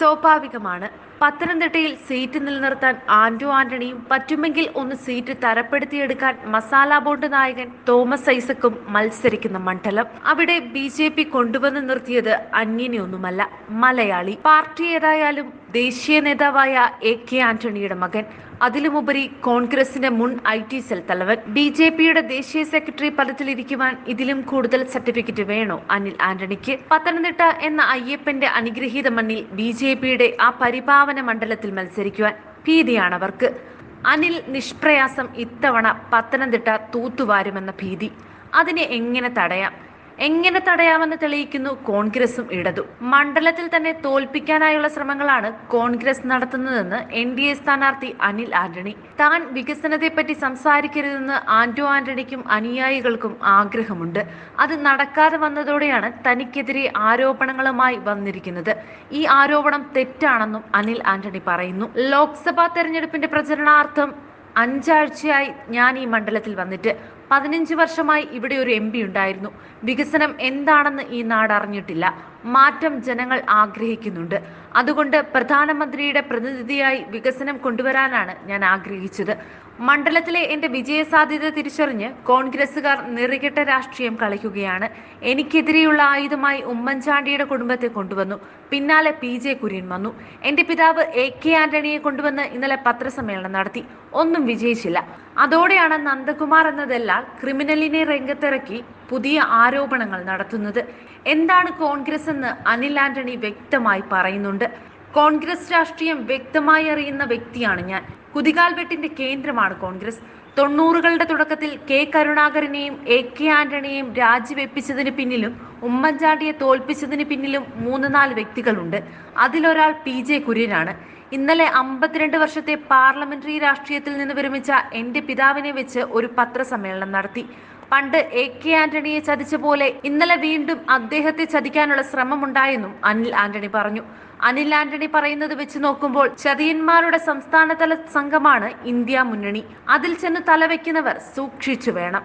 സ്വാഭാവികമാണ്. പത്തനംതിട്ടയിൽ സീറ്റ് നിലനിർത്താൻ ആന്റോ ആന്റണിയും പറ്റുമെങ്കിൽ ഒന്ന് സീറ്റ് തരപ്പെടുത്തിയെടുക്കാൻ മസാല ബോണ്ട് നായകൻ തോമസ് ഐസക്കും മത്സരിക്കുന്ന മണ്ഡലം. അവിടെ ബി ജെ പി കൊണ്ടുവന്ന് നിർത്തിയത് അന്യനെയൊന്നുമല്ല മലയാളി. പാർട്ടി ഏതായാലും ദേശീയ നേതാവായ എ കെ ആന്റണിയുടെ മകൻ. അതിലുമുപരി കോൺഗ്രസിന്റെ മുൻ ഐ ടി സെൽ തലവൻ. ബി ജെ പിയുടെ ദേശീയ സെക്രട്ടറി പദത്തിലിരിക്കുവാൻ ഇതിലും കൂടുതൽ സർട്ടിഫിക്കറ്റ് വേണോ? അനിൽ ആന്റണിക്ക്. പത്തനംതിട്ട എന്ന അയ്യപ്പന്റെ അനുഗ്രഹീത മണ്ണിൽ ബി ജെ പിയുടെ ആ പരിപാവന മണ്ഡലത്തിൽ മത്സരിക്കുവാൻ ഭീതിയാണ് അവർക്ക് അനിൽ നിഷ്പ്രയാസം ഇത്തവണ പത്തനംതിട്ട തൂത്തുവാരുമെന്ന ഭീതി. അതിനെ എങ്ങനെ തടയാം? എങ്ങനെ തടയാമെന്ന് തെളിയിക്കുന്നു കോൺഗ്രസും ഇടതും. മണ്ഡലത്തിൽ തന്നെ തോൽപ്പിക്കാനായുള്ള ശ്രമങ്ങളാണ് കോൺഗ്രസ് നടത്തുന്നതെന്ന് എൻ ഡി എ സ്ഥാനാർത്ഥി അനിൽ ആന്റണി. താൻ വികസനത്തെപ്പറ്റി സംസാരിക്കരുതെന്ന് ആന്റോ ആന്റണിക്കും അനുയായികൾക്കും ആഗ്രഹമുണ്ട്. അത് നടക്കാതെ വന്നതോടെയാണ് തനിക്കെതിരെ ആരോപണങ്ങളുമായി വന്നിരിക്കുന്നത്. ഈ ആരോപണം തെറ്റാണെന്നും അനിൽ ആന്റണി പറയുന്നു. ലോക്സഭാ തെരഞ്ഞെടുപ്പിന്റെ പ്രചരണാർത്ഥം അഞ്ചാഴ്ചയായി ഞാൻ ഈ മണ്ഡലത്തിൽ വന്നിട്ട് പതിനഞ്ച് വർഷമായി ഇവിടെ ഒരു എം ഉണ്ടായിരുന്നു. വികസനം എന്താണെന്ന് ഈ നാട് അറിഞ്ഞിട്ടില്ല. മാറ്റം ജനങ്ങൾ ആഗ്രഹിക്കുന്നുണ്ട്. അതുകൊണ്ട് പ്രധാനമന്ത്രിയുടെ പ്രതിനിധിയായി വികസനം കൊണ്ടുവരാനാണ് ഞാൻ ആഗ്രഹിച്ചത്. മണ്ഡലത്തിലെ എന്റെ വിജയസാധ്യത തിരിച്ചറിഞ്ഞ് കോൺഗ്രസുകാർ നിറികെട്ട രാഷ്ട്രീയം കളിക്കുകയാണ്. എനിക്കെതിരെയുള്ള ആയുധമായി ഉമ്മൻചാണ്ടിയുടെ കുടുംബത്തെ കൊണ്ടുവന്നു. പിന്നാലെ പി ജെ കുര്യൻ വന്നു. എന്റെ പിതാവ് എ കെ ആന്റണിയെ കൊണ്ടുവന്ന് ഇന്നലെ പത്രസമ്മേളനം നടത്തി. ഒന്നും വിജയിച്ചില്ല. അതോടെയാണ് നന്ദകുമാർ എന്നതെല്ലാം ക്രിമിനലിനെ രംഗത്തിറക്കി പുതിയ ആരോപണങ്ങൾ നടത്തുന്നത്. എന്താണ് കോൺഗ്രസ് എന്ന് അനിൽ ആന്റണി വ്യക്തമായി പറയുന്നുണ്ട്. കോൺഗ്രസ് രാഷ്ട്രീയം വ്യക്തമായി അറിയുന്ന വ്യക്തിയാണ് ഞാൻ. കുതികാൽവെട്ടിന്റെ കേന്ദ്രമാണ് കോൺഗ്രസ്. തൊണ്ണൂറുകളുടെ തുടക്കത്തിൽ കെ കരുണാകരനെയും എ കെ ആന്റണിയെയും രാജിവെപ്പിച്ചതിന് പിന്നിലും ഉമ്മൻചാണ്ടിയെ തോൽപ്പിച്ചതിന് പിന്നിലും മൂന്ന് നാല് വ്യക്തികളുണ്ട്. അതിലൊരാൾ പി ജെ കുര്യനാണ്. ഇന്നലെ അമ്പത്തിരണ്ട് വർഷത്തെ പാർലമെന്ററി രാഷ്ട്രീയത്തിൽ നിന്ന് വിരമിച്ച എന്റെ പിതാവിനെ വെച്ച് ഒരു പത്രസമ്മേളനം നടത്തി. പണ്ട് എ കെ ആന്റണിയെ ചതിച്ച പോലെ ഇന്നലെ വീണ്ടും അദ്ദേഹത്തെ ചതിക്കാനുള്ള ശ്രമമുണ്ടായെന്നും അനിൽ ആന്റണി പറഞ്ഞു. അനിൽ ആന്റണി പറയുന്നത് വെച്ച് നോക്കുമ്പോൾ ചതിയന്മാരുടെ സംസ്ഥാനതല സംഘമാണ് ഇന്ത്യ മുന്നണി. അതിൽ ചെന്ന് തലവെക്കുന്നവർ സൂക്ഷിച്ചു വേണം.